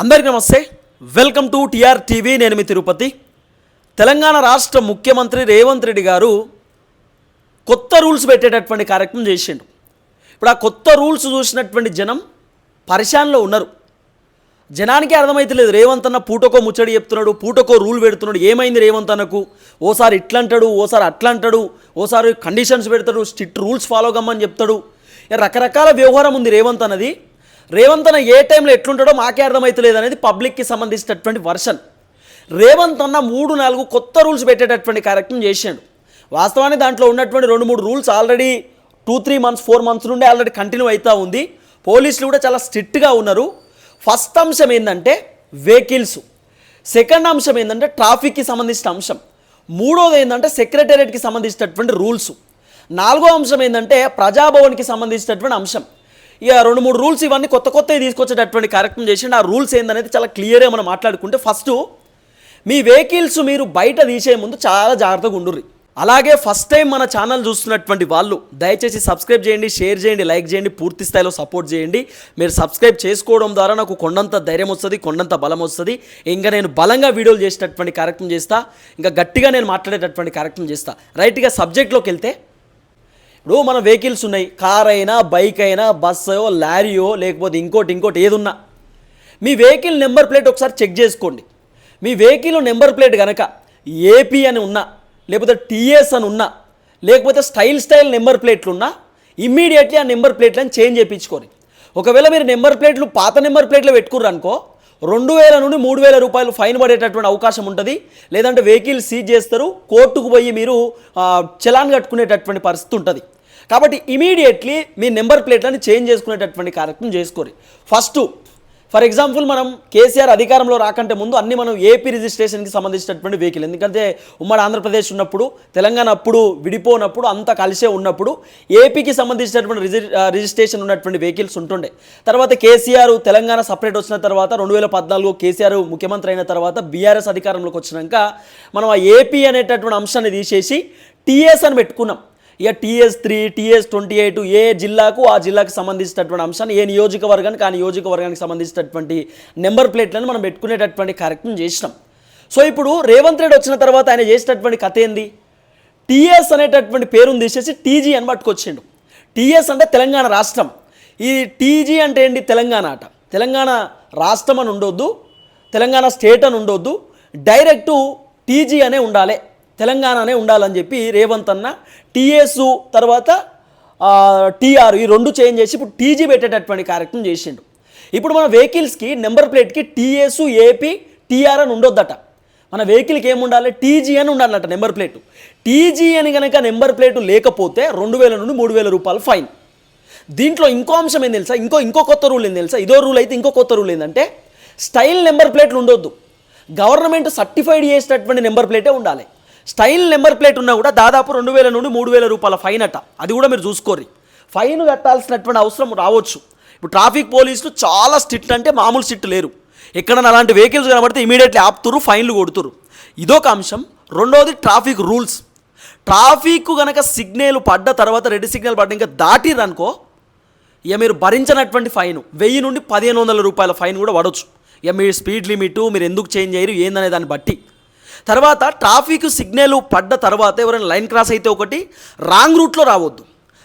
అందరికీ నమస్తే. Welcome to TR TV. నేను మీ తిరుపతి. తెలంగాణ రాష్ట్ర ముఖ్యమంత్రి రేవంత్ రెడ్డి గారు కొత్త రూల్స్ పెట్టేటటువంటి కార్యక్రమం చేసిండు. ఇప్పుడు ఆ కొత్త రూల్స్ చూసినటువంటి జనం పరిశాన్లో ఉన్నారు. జనానికి అర్థమైతలేదు రేవంత్ అన్న పూటకో ముచ్చడి చెప్తున్నాడు పూటకో రూల్ పెడుతున్నాడు ఏమైంది రేవంత్ అన్నకు? ఓసారి ఇట్లా అంటాడు ఓసారి అట్లా అంటాడు ఓసారి కండిషన్స్ పెడతాడు స్ట్రిక్ట్ రూల్స్ ఫాలో కమ్మని చెప్తాడు. రకరకాల వ్యవహారం ఉంది రేవంత్ అన్నది. రేవంత్ అన్న ఏ టైంలో ఎట్లుంటాడో మాకే అర్థమవుతలేదు అనేది పబ్లిక్కి సంబంధించినటువంటి వర్షన్. రేవంత్ అన్న మూడు నాలుగు కొత్త రూల్స్ పెట్టేటటువంటి కార్యక్రమం చేశాడు వాస్తవానికి దాంట్లో ఉన్నటువంటి రెండు మూడు rules already two three months four months నుండి ఆల్రెడీ కంటిన్యూ అవుతూ ఉంది. పోలీసులు కూడా చాలా స్ట్రిక్ట్గా ఉన్నారు. ఫస్ట్ అంశం ఏంటంటే వెహికల్స్ సెకండ్ అంశం ఏంటంటే ట్రాఫిక్కి సంబంధించిన అంశం. మూడోది ఏంటంటే సెక్రటేరియట్కి సంబంధించినటువంటి రూల్స్ నాలుగో అంశం ఏంటంటే ప్రజాభవన్కి సంబంధించినటువంటి అంశం. ఇక రెండు మూడు రూల్స్ ఇవన్నీ కొత్త కొత్తవి తీసుకొచ్చేటటువంటి కార్యక్రమం చేసిండు. ఆ రూల్స్ ఏందనేది చాలా క్లియర్గా మనం మాట్లాడుకుంటే ఫస్ట్ మీ వెహికల్స్ మీరు బయట తీసే ముందు చాలా జాగ్రత్తగా ఉండుర్రి. అలాగే ఫస్ట్ టైం మన ఛానల్ చూస్తున్నటువంటి వాళ్ళు దయచేసి సబ్స్క్రైబ్ చేయండి షేర్ చేయండి లైక్ చేయండి పూర్తి స్థాయిలో సపోర్ట్ చేయండి. మీరు సబ్స్క్రైబ్ చేసుకోవడం ద్వారా నాకు కొండంత ధైర్యం వస్తుంది కొండంత బలం వస్తుంది. ఇంకా నేను బలంగా వీడియోలు చేసేటటువంటి కార్యక్రమం చేస్తా. ఇంకా గట్టిగా నేను మాట్లాడేటటువంటి కార్యక్రమం చేస్తా. రైట్గా సబ్జెక్ట్లోకి వెళ్తే ఇప్పుడు మన వెహికల్స్ ఉన్నాయి. కార్ అయినా బైక్ అయినా బస్సో లారీయో లేకపోతే ఇంకోటి ఇంకోటి ఏదున్నా. మీ వెహికల్ నెంబర్ ప్లేట్ ఒకసారి చెక్ చేసుకోండి. మీ వెహికల్ నెంబర్ ప్లేట్ కనుక ఏపీ అని ఉన్నా లేకపోతే టీఎస్ అని ఉన్నా లేకపోతే స్టైల్ స్టైల్ నెంబర్ ప్లేట్లు ఉన్నా ఇమ్మీడియట్లీ ఆ నెంబర్ ప్లేట్లను చేంజ్ చేయించుకోండి. ఒకవేళ మీరు నెంబర్ ప్లేట్లు పాత నెంబర్ ప్లేట్లు పెట్టుకుర్రు అనుకో రెండు వేల నుండి మూడు వేల రూపాయలు ఫైన్ పడేటటువంటి అవకాశం ఉంటుంది. లేదంటే వెహికల్ సీజ్ చేస్తారు కోర్టుకు పోయి మీరు చలాన్ కట్టుకునేటటువంటి పరిస్థితి ఉంటుంది. కాబట్టి ఇమీడియట్లీ మీ నెంబర్ ప్లేట్లను చేంజ్ చేసుకునేటటువంటి కార్యక్రమం చేసుకోరు. ఫస్ట్ ఫర్ ఎగ్జాంపుల్ మనం కేసీఆర్ అధికారంలో రాకంటే ముందు అన్ని మనం ఏపీ రిజిస్ట్రేషన్కి సంబంధించినటువంటి వెహికల్ ఎందుకంటే ఉమ్మడి ఆంధ్రప్రదేశ్ ఉన్నప్పుడు తెలంగాణ అప్పుడు విడిపోనప్పుడు అంతా కలిసే ఉన్నప్పుడు ఏపీకి సంబంధించినటువంటి రిజి రిజిస్ట్రేషన్ ఉన్నటువంటి వెహికల్స్ ఉంటుండే. తర్వాత కేసీఆర్ తెలంగాణ సపరేట్ వచ్చిన తర్వాత రెండు వేల పద్నాలుగు కేసీఆర్ ముఖ్యమంత్రి అయిన తర్వాత బీఆర్ఎస్ అధికారంలోకి వచ్చినాక మనం ఆ ఏపీ అనేటటువంటి అంశాన్ని తీసేసి టీఎస్ అని పెట్టుకున్నాం. ఇక TS three TS twenty eight ఏ జిల్లాకు ఆ జిల్లాకు సంబంధించినటువంటి అంశాన్ని ఏ నియోజకవర్గానికి ఆ నియోజకవర్గానికి సంబంధించినటువంటి నెంబర్ ప్లేట్లను మనం పెట్టుకునేటటువంటి కార్యక్రమం చేసినాం. సో ఇప్పుడు రేవంత్ రెడ్డి వచ్చిన తర్వాత ఆయన చేసినటువంటి కథ ఏంది? టీఎస్ అనేటటువంటి పేరును తీసేసి టీజీ అని పట్టుకొచ్చిండు. టీఎస్ అంటే తెలంగాణ రాష్ట్రం. ఈ టీజీ అంటే ఏంటి తెలంగాణ అట తెలంగాణ రాష్ట్రం అని ఉండొద్దు తెలంగాణ స్టేట్ అని ఉండొద్దు డైరెక్టు టీజీ అనే ఉండాలి. తెలంగాణనే ఉండాలని చెప్పి రేవంత్ అన్న టీఎస్ తర్వాత టీఆర్ ఈ రెండు చేంజ్ చేసి ఇప్పుడు టీజీ పెట్టేటటువంటి కార్యక్రమం చేసిండు. ఇప్పుడు మన వెహికల్స్కి నెంబర్ ప్లేట్కి టీఎస్ ఏపీ టీఆర్ అని ఉండొద్దట. మన వెహికల్కి ఏమి ఉండాలి? టీజీ అని ఉండాలట నెంబర్ ప్లేట్. టీజీ అని కనుక నెంబర్ ప్లేట్ లేకపోతే రెండు వేల నుండి మూడు వేల రూపాయలు ఫైన్. దీంట్లో ఇంకో అంశం ఏం తెలుసా? ఇంకో ఇంకో కొత్త రూల్ ఏం తెలుసా? ఇదో రూల్ అయితే ఇంకో కొత్త రూల్ ఏంటంటే స్టైల్ నెంబర్ ప్లేట్లు ఉండొద్దు. గవర్నమెంట్ సర్టిఫైడ్ చేసినటువంటి నెంబర్ ప్లేటే ఉండాలి. స్టైల్ నెంబర్ ప్లేట్ ఉన్నా కూడా దాదాపు రెండు వేల నుండి మూడు వేల రూపాయల ఫైన్ అట. అది కూడా మీరు చూసుకోర్రి. ఫైన్ కట్టాల్సినటువంటి అవసరం రావచ్చు. ఇప్పుడు ట్రాఫిక్ పోలీసులు చాలా స్ట్రిక్ట్ అంటే మామూలు స్ట్రిక్ట్ లేరు. ఎక్కడన్నా అలాంటి వెహికల్స్ కనబడితే ఇమీడియట్లీ ఆపుతురు ఫైన్లు కొడుతురు ఇదొక అంశం. రెండోది ట్రాఫిక్ రూల్స్. ట్రాఫిక్ కనుక సిగ్నల్ పడ్డ తర్వాత రెడ్ సిగ్నల్ పడ్డ ఇంకా దాటిరనుకో ఇక మీరు భరించినటువంటి ఫైన్. వెయ్యి నుండి పదిహేను వందల రూపాయల ఫైన్ కూడా పడవచ్చు ఇక మీ స్పీడ్ లిమిట్ మీరు ఎందుకు చేంజ్ అయ్యారు ఏందనే దాన్ని బట్టి. తర్వాత ట్రాఫిక్ సిగ్నల్ పడ్డ తర్వాత ఎవరైనా లైన్ క్రాస్ అయితే ఒకటి రాంగ్ రూట్లో రావద్దు.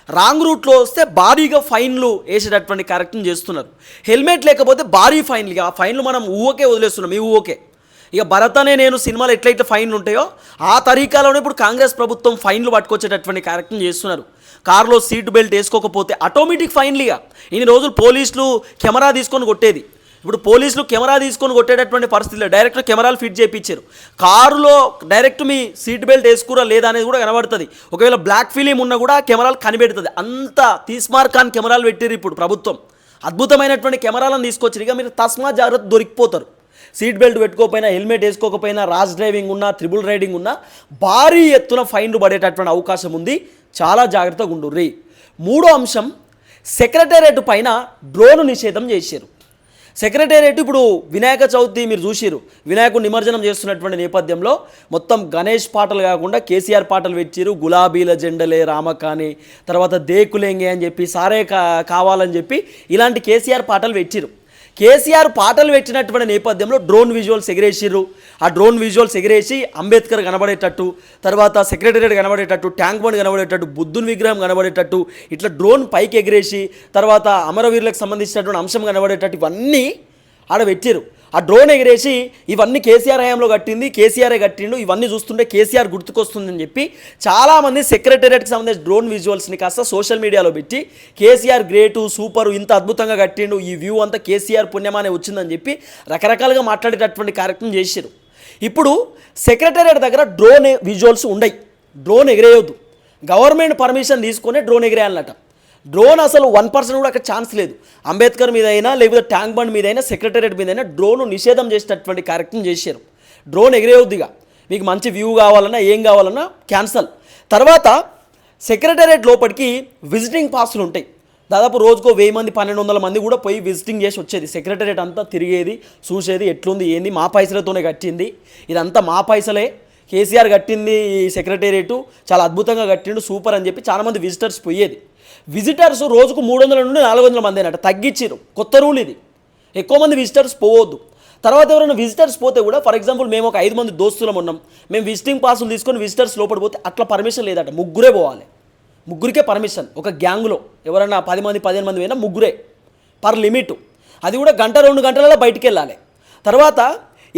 రాంగ్ రూట్లో వస్తే భారీగా ఫైన్లు వేసేటటువంటి కార్యక్రమం చేస్తున్నారు. హెల్మెట్ లేకపోతే భారీ ఫైన్లు. ఇక ఆ ఫైన్లు మనం ఊకే వదిలేస్తున్నాం ఈ ఊకే. ఇక భరతనే నేను సినిమాలు ఎట్లయితే ఫైన్లు ఉంటాయో ఆ తరీకాలోనే ఇప్పుడు కాంగ్రెస్ ప్రభుత్వం ఫైన్లు పట్టుకొచ్చేటటువంటి కార్యక్రమం చేస్తున్నారు. కారులో సీట్ బెల్ట్ వేసుకోకపోతే ఆటోమేటిక్ ఫైన్లు ఇక. ఇన్ని రోజులు పోలీసులు కెమెరా తీసుకొని కొట్టేది. ఇప్పుడు పోలీసులు కెమెరా తీసుకొని కొట్టేటటువంటి పరిస్థితిలో డైరెక్ట్ కెమెరాలు ఫిట్ చేయించారు. కారులో డైరెక్ట్ మీ సీట్ బెల్ట్ వేసుకురా లేదా అనేది కూడా కనబడుతుంది. ఒకవేళ బ్లాక్ ఫిలిం ఉన్నా కూడా కెమెరాలు కనిపెడుతుంది. అంత తీస్మార్కాన్ కెమెరాలు పెట్టారు ఇప్పుడు ప్రభుత్వం. అద్భుతమైనటువంటి కెమెరాలను తీసుకొచ్చారు ఇక మీరు తస్మా జాగ్రత్త దొరికిపోతారు. సీట్ బెల్ట్ పెట్టుకోకపోయినా హెల్మెట్ వేసుకోకపోయినా రాజ్ డ్రైవింగ్ ఉన్నా త్రిబుల్ రైడింగ్ ఉన్నా భారీ ఎత్తున ఫైన్లు పడేటటువంటి అవకాశం ఉంది. చాలా జాగ్రత్తగా ఉండుర్రి. మూడో అంశం సెక్రటేరియట్ పైన డ్రోన్ నిషేధం చేశారు సెక్రటేరియట్ ఇప్పుడు వినాయక చవితి మీరు చూసిరు వినాయకుడు నిమజ్జనం చేస్తున్నటువంటి నేపథ్యంలో మొత్తం గణేష్ పాటలు కాకుండా కేసీఆర్ పాటలు పెట్టిరు గులాబీల జెండలే రామకాని తర్వాత దేకులేంగే అని చెప్పి సారే కా కావాలని చెప్పి ఇలాంటి కేసీఆర్ పాటలు పెట్టిరు కేసీఆర్ పాటలు పెట్టినటువంటి నేపథ్యంలో డ్రోన్ విజువల్స్ ఎగిరేసిర్రు. ఆ డ్రోన్ విజువల్స్ ఎగిరేసి అంబేద్కర్ కనబడేటట్టు తర్వాత సెక్రటరియట్ కనబడేటట్టు ట్యాంక్ బండ్ కనబడేటట్టు బుద్ధుని విగ్రహం కనబడేటట్టు ఇట్లా డ్రోన్ పైకి ఎగిరేసి తర్వాత అమరవీరులకు సంబంధించినటువంటి అంశం కనబడేటట్టు ఇవన్నీ ఆడ పెట్టారు ఆ డ్రోన్ ఎగిరేసి ఇవన్నీ కేసీఆర్ హయాంలో కట్టింది కేసీఆరే కట్టిండు ఇవన్నీ చూస్తుంటే కేసీఆర్ గుర్తుకొస్తుందని చెప్పి చాలామంది సెక్రటేరియట్కి సంబంధించిన డ్రోన్ విజువల్స్ని కాస్త సోషల్ మీడియాలో పెట్టి కేసీఆర్ గ్రేటు సూపరు ఇంత అద్భుతంగా కట్టిండు ఈ వ్యూ అంతా కేసీఆర్ పుణ్యమానే వచ్చిందని చెప్పి రకరకాలుగా మాట్లాడేటటువంటి కార్యక్రమం చేశారు ఇప్పుడు సెక్రటేరియట్ దగ్గర డ్రోన్ విజువల్స్ ఉండయి. డ్రోన్ ఎగిరేయొద్దు. గవర్నమెంట్ పర్మిషన్ తీసుకొని డ్రోన్ ఎగిరేయాలన్నట. డ్రోన్ అసలు వన్ పర్సెంట్ కూడా అక్కడ ఛాన్స్ లేదు. అంబేద్కర్ మీద అయినా లేకపోతే ట్యాంక్ బండ్ మీద అయినా సెక్రటేరియట్ మీద అయినా డ్రోన్ నిషేధం చేసేటటువంటి కార్యక్రమం చేశారు. డ్రోన్ ఎగిరేయొద్దిగా మీకు మంచి వ్యూ కావాలన్నా ఏం కావాలన్నా క్యాన్సల్ తర్వాత సెక్రటేరియట్ లోపలికి విజిటింగ్ పాస్లు ఉంటాయి. దాదాపు రోజుకో వెయ్యి మంది పన్నెండు వందల మంది కూడా పోయి విజిటింగ్ చేసి వచ్చేది. సెక్రటేరియట్ అంతా తిరిగేది చూసేది ఎట్లుంది ఏంది మా పైసలతోనే కట్టింది. ఇదంతా మా పైసలే. కేసీఆర్ కట్టింది ఈ సెక్రటేరియట్ చాలా అద్భుతంగా కట్టిండు సూపర్ అని చెప్పి చాలామంది విజిటర్స్ పోయేది. విజిటర్స్ రోజుకు మూడు వందల నుండి నాలుగు వందల మంది అయినట్టు తగ్గించారు కొత్త రూల్ ఇది. ఎక్కువ మంది విజిటర్స్ పోవద్దు. తర్వాత ఎవరైనా విజిటర్స్ పోతే కూడా ఫర్ ఎగ్జాంపుల్ మేము ఒక ఐదు మంది దోస్తులం ఉన్నాం. మేము విజిటింగ్ పాసులు తీసుకొని విజిటర్స్ లోపల పోతే అట్లా పర్మిషన్ లేదట. ముగ్గురే పోవాలి. ముగ్గురికే పర్మిషన్ ఒక గ్యాంగ్లో ఎవరైనా పది మంది పదిహేను మంది పోయినా ముగ్గురే. పర్ లిమిట్ అది కూడా గంట రెండు గంటలలో బయటికి వెళ్ళాలి తర్వాత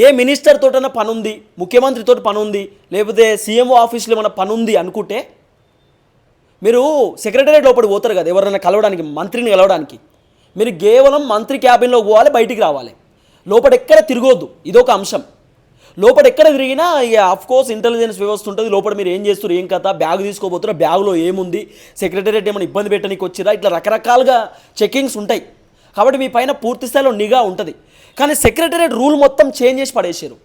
ఏ మినిస్టర్ తోటైనా పని ఉంది ముఖ్యమంత్రితో పని ఉంది లేకపోతే సీఎంఓ ఆఫీస్లో ఏమైనా పని ఉంది అనుకుంటే మీరు సెక్రటరియట్ లోపలికి పోతారు కదా ఎవరైనా కలవడానికి మంత్రిని కలవడానికి. మీరు కేవలం మంత్రి క్యాబిన్లో పోవాలి బయటికి రావాలి. లోపల ఎక్కడ తిరగొద్దు ఇదొక అంశం. లోపల ఎక్కడ తిరిగినా ఇక అఫ్కోర్స్ ఇంటెలిజెన్స్ వ్యవస్థ ఉంటుంది లోపల మీరు ఏం చేస్తారు ఏం కథ బ్యాగ్ తీసుకోబోతున్నారు బ్యాగ్లో ఏముంది సెక్రటరియట్ ఏమైనా ఇబ్బంది పెట్టడానికి వచ్చిరా ఇట్లా రకరకాలుగా చెకింగ్స్ ఉంటాయి. కాబట్టి మీ పైన పూర్తి స్థాయిలో నిఘా ఉంటుంది. కానీ సెక్రటరియట్ రూల్ మొత్తం చేంజ్ చేసి పడేసారు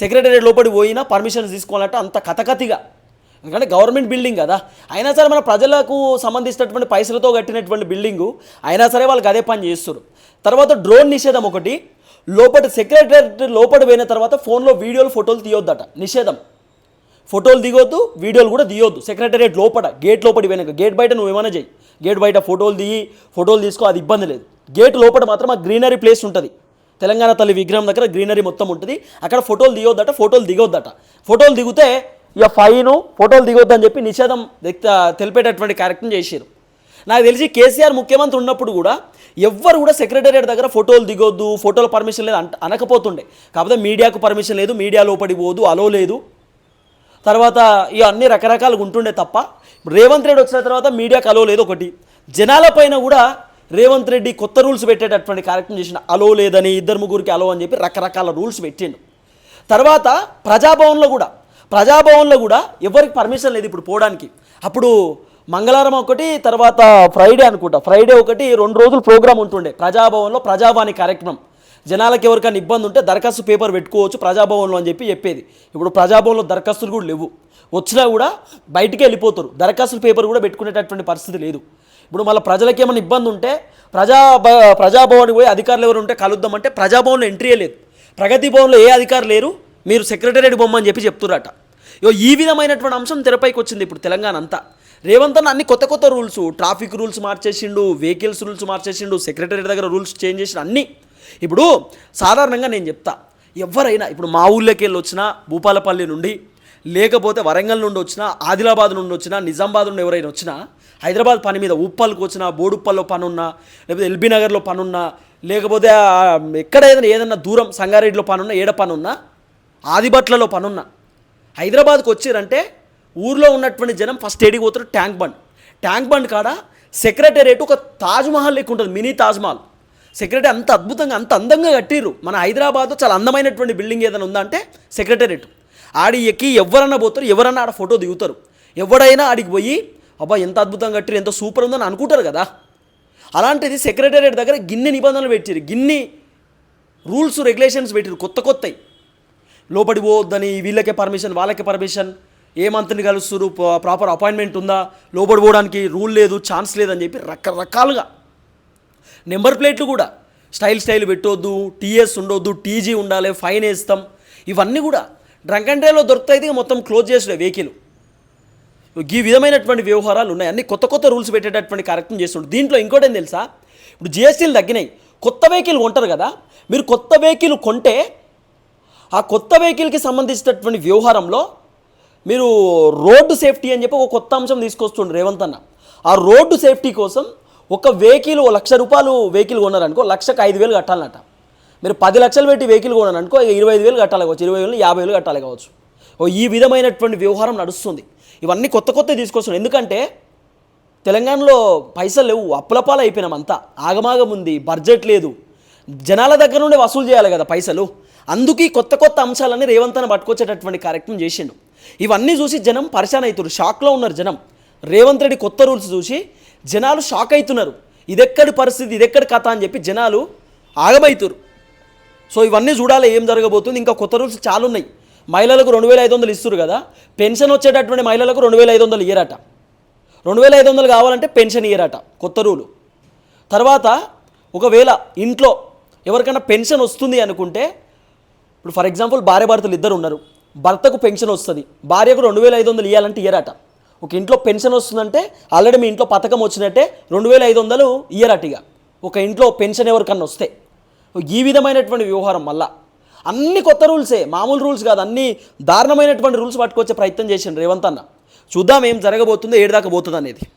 సెక్రటరియట్ లోపలికి పోయినా పర్మిషన్స్ తీసుకోవాలంటే అంత కథకథిగా ఎందుకంటే గవర్నమెంట్ బిల్డింగ్ కదా. అయినా సరే మన ప్రజలకు సంబంధించినటువంటి పైసలతో కట్టినటువంటి బిల్డింగు అయినా సరే వాళ్ళకి అదే పని చేస్తారు. తర్వాత డ్రోన్ నిషేధం ఒకటి లోపల సెక్రటరీ లోపల పోయిన తర్వాత ఫోన్లో వీడియోలు ఫోటోలు తీయొద్దట. నిషేధం. ఫోటోలు దిగొద్దు వీడియోలు కూడా తీయొద్దు సెక్రటరేట్ లోపల గేట్ లోపలి పోయినాక గేట్ బయట నువ్వు ఏమైనా చేయి గేట్ బయట ఫోటోలు దిగి ఫోటోలు తీసుకో అది ఇబ్బంది లేదు. గేట్ లోపల మాత్రం ఆ గ్రీనరీ ప్లేస్ ఉంటుంది. తెలంగాణ తల్లి విగ్రహం దగ్గర గ్రీనరీ మొత్తం ఉంటుంది. అక్కడ ఫోటోలు దిగొద్దట ఫోటోలు దిగొద్దట. ఫోటోలు దిగితే ఇక ఫైన్ ఫోటోలు దిగొద్దని చెప్పి నిషేధం తెలిపేటటువంటి కార్యక్రమం చేశారు నాకు తెలిసి కేసీఆర్ ముఖ్యమంత్రి ఉన్నప్పుడు కూడా ఎవ్వరు కూడా సెక్రటేరియట్ దగ్గర ఫోటోలు దిగొద్దు ఫోటోల పర్మిషన్ లేదు అంట అనకపోతుండే. కాకపోతే మీడియాకు పర్మిషన్ లేదు మీడియా లోపడి పోదు అలో లేదు. తర్వాత ఇక అన్ని రకరకాలుగా ఉంటుండే తప్ప రేవంత్ రెడ్డి వచ్చిన తర్వాత మీడియాకు అలో లేదు ఒకటి. జనాల పైన కూడా రేవంత్ రెడ్డి కొత్త రూల్స్ పెట్టేటటువంటి కార్యక్రమం చేసిన అలో లేదని ఇద్దరు ముగ్గురికి అలో అని చెప్పి రకరకాల రూల్స్ పెట్టిండు. తర్వాత ప్రజాభవన్లో కూడా ప్రజాభవన్లో కూడా ఎవరికి పర్మిషన్ లేదు ఇప్పుడు పోవడానికి. అప్పుడు మంగళవారం ఒకటి తర్వాత ఫ్రైడే అనుకుంటా. ఫ్రైడే ఒకటి రెండు రోజులు ప్రోగ్రామ్ ఉంటుండే. ప్రజాభవన్లో ప్రజావాణి కార్యక్రమం. జనాలకు ఎవరికైనా ఇబ్బంది ఉంటే దరఖాస్తు పేపర్ పెట్టుకోవచ్చు ప్రజాభవన్లో అని చెప్పి చెప్పేది. ఇప్పుడు ప్రజాభవన్లో దరఖాస్తులు కూడా లేవు. వచ్చినా కూడా బయటికి వెళ్ళిపోతారు. దరఖాస్తుల పేపర్ కూడా పెట్టుకునేటటువంటి పరిస్థితి లేదు. ఇప్పుడు మళ్ళీ ప్రజలకి ఏమైనా ఇబ్బంది ఉంటే ప్రజా ప్రజాభవన్కి పోయి అధికారులు ఎవరు ఉంటే కలుద్దామంటే ప్రజాభవన్లో ఎంట్రీ లేదు. ప్రగతి భవన్లో ఏ అధికారులు లేరు మీరు సెక్రటరేట్ బొమ్మని చెప్పి చెప్తున్నారట ఇగో ఈ విధమైనటువంటి అంశం తెరపైకి వచ్చింది ఇప్పుడు తెలంగాణ అంతా. రేవంత్ అన్న అన్ని కొత్త కొత్త రూల్స్ ట్రాఫిక్ రూల్స్ మార్చేసిండు వెహికల్స్ రూల్స్ మార్చేసిండు సెక్రటరేట్ దగ్గర రూల్స్ చేంజ్ చేసిన అన్నీ. ఇప్పుడు సాధారణంగా నేను చెప్తా ఎవరైనా ఇప్పుడు మా ఊళ్ళోకి వెళ్ళి వచ్చినా భూపాలపల్లి నుండి లేకపోతే వరంగల్ నుండి వచ్చినా ఆదిలాబాద్ నుండి వచ్చినా నిజామాబాద్ నుండి ఎవరైనా వచ్చినా హైదరాబాద్ పని మీద ఉప్పల్కి వచ్చినా బోడుప్పల్లో పనున్నా లేకపోతే ఎల్బీ నగర్లో పనున్నా లేకపోతే ఎక్కడ ఏదైనా ఏదైనా దూరం సంగారెడ్డిలో పనున్నా ఏడ పనున్నా ఆదిబట్లలో పనున్నా హైదరాబాద్కి వచ్చారంటే ఊర్లో ఉన్నటువంటి జనం ఫస్ట్ ఏడికి పోతారు ట్యాంక్ బండ్. ట్యాంక్ బండ్ కాడ సెక్రటేరియట్ ఒక తాజ్మహల్ లెక్క ఉంటుంది మినీ తాజ్మహల్ సెక్రటరీ అంత అద్భుతంగా అంత అందంగా కట్టిర్రు. మన హైదరాబాద్ చాలా అందమైనటువంటి బిల్డింగ్ ఏదైనా ఉందంటే సెక్రటేరియట్. ఆడి ఎక్కి ఎవరన్నా పోతారు ఎవరన్నా ఆడ ఫోటో దిగుతారు. ఎవడైనా ఆడికి పోయి అబ్బా ఎంత అద్భుతంగా కట్టిరు ఎంత సూపర్ ఉందని అనుకుంటారు కదా. అలాంటిది సెక్రటేరియట్ దగ్గర గిన్ని నిబంధనలు పెట్టిరు గిన్ని రూల్స్ రెగ్యులేషన్స్ పెట్టిరు కొత్త కొత్తవి లోపడి పోవద్దని వీళ్ళకే పర్మిషన్ వాళ్ళకే పర్మిషన్ ఏ మంత్రిని కలుస్తారు ప్రాపర్ అపాయింట్మెంట్ ఉందా? లోపడి పోవడానికి రూల్ లేదు ఛాన్స్ లేదని చెప్పి రకరకాలుగా. నెంబర్ ప్లేట్లు కూడా స్టైల్ స్టైల్ పెట్టొద్దు టీఎస్ ఉండొద్దు టీజీ ఉండాలి ఫైన్ వేస్తాం. ఇవన్నీ కూడా డ్రంక్ అండ్ డ్రైవ్లో దొరుకుతాయి ఇక మొత్తం క్లోజ్ చేసిన వెహికల్ ఈ విధమైనటువంటి వ్యవహారాలు ఉన్నాయి. అన్ని కొత్త కొత్త రూల్స్ పెట్టేటటువంటి కార్యక్రమం చేస్తుండ్రు దీంట్లో ఇంకోటి ఏం తెలుసా? ఇప్పుడు జిఎస్టీలు తగ్గినాయి. కొత్త వెహికల్ కొంటారు కదా? మీరు కొత్త వెహికల్ కొంటే ఆ కొత్త వెహికల్కి సంబంధించినటువంటి వ్యవహారంలో మీరు రోడ్డు సేఫ్టీ అని చెప్పి ఒక కొత్త అంశం తీసుకొస్తుండ్రు రేవంత్ అన్న. ఆ రోడ్డు సేఫ్టీ కోసం ఒక వెహికల్ లక్ష రూపాయలు వెహికల్ కొన్నారనుకో లక్షకు ఐదు వేలు కట్టాలన్నట. మీరు పది లక్షలు పెట్టి వెహికల్ కొన్నారనుకో ఇరవై ఐదు వేలు కట్టాలి కావచ్చు ఇరవై వేలు యాభై వేలు కట్టాలి కావచ్చు. ఓ ఈ విధమైనటువంటి వ్యవహారం నడుస్తుంది. ఇవన్నీ కొత్త కొత్త తీసుకొస్తున్నాయి ఎందుకంటే తెలంగాణలో పైసలు లేవు అప్పులపాలు అయిపోయినాం అంతా. ఆగమాగం ఉంది బడ్జెట్ లేదు. జనాల దగ్గర నుండి వసూలు చేయాలి కదా పైసలు. అందుకే కొత్త కొత్త అంశాలన్నీ రేవంత్ పట్టుకొచ్చేటటువంటి కార్యక్రమం చేసిండు. ఇవన్నీ చూసి జనం పరిశాన్ అవుతున్నారు. షాక్లో ఉన్నారు జనం. రేవంత్ రెడ్డి కొత్త రూల్స్ చూసి జనాలు షాక్ అవుతున్నారు. ఇదెక్కడి పరిస్థితి ఇదెక్కడి కథ అని చెప్పి జనాలు ఆగమవుతారు సో ఇవన్నీ చూడాలి ఏం జరగబోతుంది. ఇంకా కొత్త రూల్స్ చాలా ఉన్నాయి. మహిళలకు రెండు వేల ఐదు వందలు ఇస్తారు కదా. పెన్షన్ వచ్చేటటువంటి మహిళలకు రెండు వేల ఐదు వందలు ఇయ్యరట. రెండు వేల ఐదు వందలు కావాలంటే పెన్షన్ ఇయ్యరట కొత్త రూలు. తర్వాత ఒకవేళ ఇంట్లో ఎవరికైనా పెన్షన్ వస్తుంది అనుకుంటే ఇప్పుడు ఫర్ ఎగ్జాంపుల్ భార్య భర్తలు ఇద్దరు ఉన్నారు. భర్తకు పెన్షన్ వస్తుంది. భార్యకు రెండు వేల ఐదు వందలు ఇవ్వాలంటే ఇయ్యరట. ఒక ఇంట్లో పెన్షన్ వస్తుందంటే ఆల్రెడీ మీ ఇంట్లో పథకం వచ్చినట్టే రెండు వేల ఐదు వందలు ఇయ్యరట ఇక ఒక ఇంట్లో పెన్షన్ ఎవరికన్నా వస్తే. ఈ విధమైనటువంటి వ్యవహారం మళ్ళా. అన్ని కొత్త రూల్సే మామూలు రూల్స్ కాదు అన్ని దారుణమైనటువంటి రూల్స్ పట్టుకొచ్చే ప్రయత్నం చేసిండు రేవంత్ అన్న. చూద్దాం ఏం జరగబోతుందో ఏడు దాకా పోతుంది అనేది.